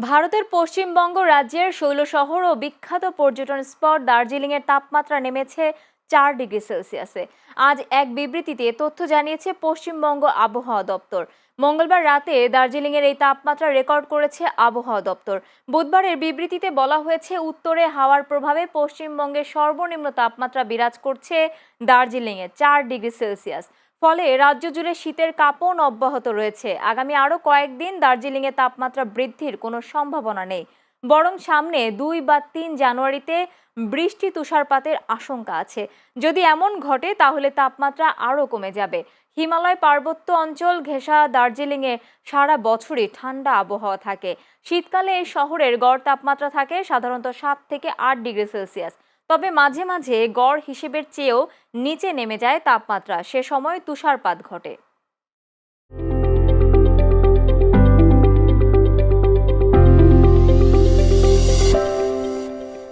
ভারতের পশ্চিমবঙ্গ রাজ্যের শৈলশহর ও বিখ্যাত পর্যটন স্পট দার্জিলিংয়ের তাপমাত্রা নেমেছে চার ডিগ্রি সেলসিয়াসে। আজ এক বিবৃতিতে তথ্য জানিয়েছে পশ্চিমবঙ্গ আবহাওয়া দপ্তর। মঙ্গলবার রাতে দার্জিলিংয়ের এই তাপমাত্রা রেকর্ড করেছে আবহাওয়া দপ্তর। বুধবারের বিবৃতিতে বলা হয়েছে, উত্তরে হাওয়ার প্রভাবে পশ্চিমবঙ্গের সর্বনিম্ন তাপমাত্রা বিরাজ করছে দার্জিলিংয়ে চার ডিগ্রি সেলসিয়াস। ফলে রাজ্য জুড়ে শীতের কাঁপন অব্যাহত রয়েছে। আগামী আরও কয়েকদিন দার্জিলিংয়ে তাপমাত্রা বৃদ্ধির কোনো সম্ভাবনা নেই। বরং সামনে দুই বা তিন জানুয়ারিতে বৃষ্টি তুষারপাতের আশঙ্কা আছে। যদি এমন ঘটে, তাহলে তাপমাত্রা আরও কমে যাবে। হিমালয় পার্বত্য অঞ্চল ঘেঁষা দার্জিলিংয়ে সারা বছরই ঠান্ডা আবহাওয়া থাকে। শীতকালে এই শহরের গড় তাপমাত্রা থাকে সাধারণত সাত থেকে আট ডিগ্রি সেলসিয়াস। তবে মাঝে মাঝে গড় হিসেবের চেয়েও নিচে নেমে যায় তাপমাত্রা। সে সময় তুষারপাত ঘটে।